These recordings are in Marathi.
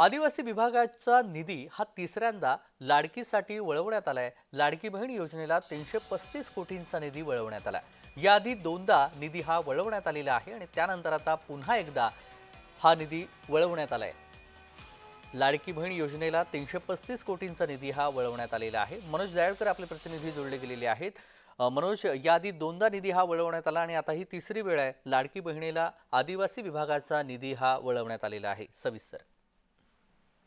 आदिवासी विभागाचा निधी हा तिसऱ्यांदा लाडकीसाठी वळवण्यात आलाय. लाडकी बहीण योजनेला तीनशे पस्तीस कोटींचा निधी वळवण्यात आला याआधी दोनदा निधी हा वळवण्यात आलेला आहे आणि त्यानंतर आता पुन्हा एकदा हा निधी वळवण्यात आलाय. लाडकी बहीण योजनेला तीनशे पस्तीस कोटींचा निधी हा वळवण्यात आलेला आहे. मनोज दयाळकर आपले प्रतिनिधी जोडले गेलेले आहेत. मनोज याआधी दोनदा निधी हा वळवण्यात आला आणि आता ही तिसरी वेळ आहे. लाडकी बहिणीला आदिवासी विभागाचा निधी हा वळवण्यात आलेला आहे. सविस्तर.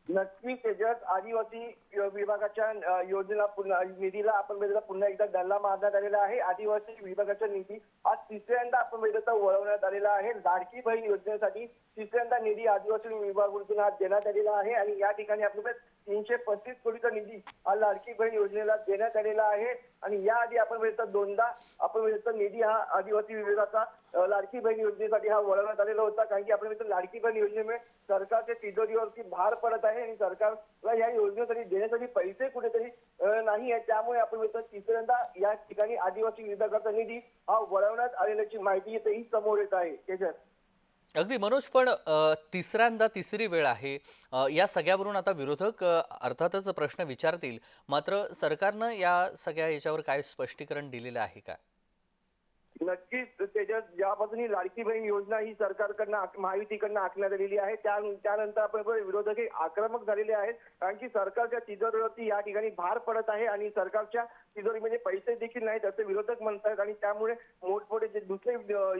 नक्की त्याच्यात आदिवासी विभागाच्या योजना पुन्हा निधीला आपण वेळेला पुन्हा एकदा दल्ला मारण्यात आलेला आहे. आदिवासी विभागाचा निधी आज तिसऱ्यांदा आपण वेळेला वळवण्यात आलेला आहे. लाडकी बहीण योजनेसाठी तिसऱ्यांदा निधी आदिवासी विभागातून आज देण्यात आलेला आहे. आणि या ठिकाणी आपण तीनशे पस्तीस कोटीचा निधी हा लाडकी बहीण योजनेला देण्यात आलेला आहे. आणि याआधी आपण वेळेचा दोनदा आपण वेळेचा निधी हा आदिवासी विभागाचा लाडकी बहीण योजनेसाठी हा वळवण्यात आलेला होता. कारण की आपण वेळेचा लाडकी बहीण योजनेमुळे सरकारच्या तिजोरीवरती भार पडत आहे आणि सरकारला या योजनेसाठी देण्यासाठी पैसे कुठेतरी नाही आहे त्यामुळे आपण वेळेचा तिसऱ्यांदा या ठिकाणी आदिवासी विभागाचा निधी हा वळवण्यात आलेल्याची माहिती इथेही समोर येत आहे. त्याच्यात अगदी मनोज पण तिसऱ्यांदा तिसरी वेळ आहे. या सगळ्यावरून आता विरोधक अर्थातच प्रश्न विचारतील. मात्र सरकारनं या सगळ्या याच्यावर काय स्पष्टीकरण दिलेलं आहे का? नक्कीच त्याच्यात ज्यापासून ही लाडकी बहीण योजना ही सरकारकडनं महायुतीकडनं आखण्यात आलेली आहे त्यानंतर आपण विरोधकही विरोधक आक्रमक झालेले आहेत कारण की सरकारच्या तिजोरीवरती या ठिकाणी भार पडत आहे आणि सरकारच्या तिजोरीमध्ये पैसे देखील नाहीत असे विरोधक म्हणतात आणि त्यामुळे मोठमोठे जे दुसरे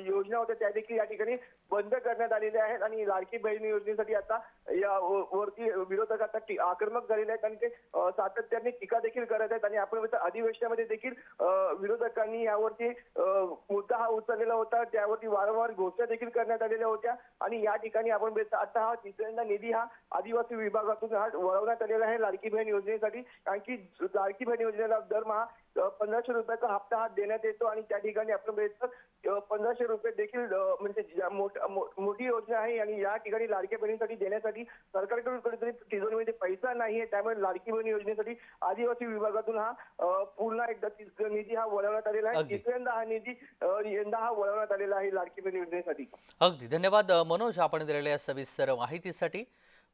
योजना होत्या त्या देखील या ठिकाणी बंद करण्यात आलेल्या आहेत आणि लाडकी बहीण योजनेसाठी आता या वरती विरोधक आता आक्रमक झालेले आहेत आणि ते सातत्याने टीका देखील करत आहेत आणि आपण अधिवेशनामध्ये देखील विरोधकांनी यावरती मुद्दा हा उचललेला होता. त्यावरती वारंवार घोषणा देखील करण्यात आलेल्या होत्या. आणि या ठिकाणी आपण आता हा तिसऱ्यांदा निधी हा आदिवासी विभागातून हा वळवण्यात आलेला आहे लाडकी बहीण योजनेसाठी. कारण की लाडकी बहीण योजनेला दरमहा पंधराशे रुपयाचा हप्ता हा देण्यात येतो आणि त्या ठिकाणी अ, पंधराशे रुपये देखील म्हणजे ज्या मोठ- मो- मोठी योजना आहे आणि या ठिकाणी लाडक्या बहिणीसाठी देण्यासाठी सरकारकडून कुठेतरी तिजोरीमध्ये पैसा नाही आहे. त्यामुळे लाडकी बहीण योजनेसाठी आदिवासी विभागातून हा अ, पुन्हा एकदा ती- निधी हा वळवण्यात आलेला आहे. अगदी. तिसऱ्यांदा हा निधी अ, यंदा हा वळवण्यात आलेला आहे लाडकी बहीण योजनेसाठी. अगदी. धन्यवाद अ, मनोज. आपण दिलेल्या सविस्तर माहितीसाठी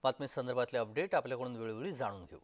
बातमी संदर्भातले अपडेट आपल्याकडून वेळोवेळी जाणून घेऊ.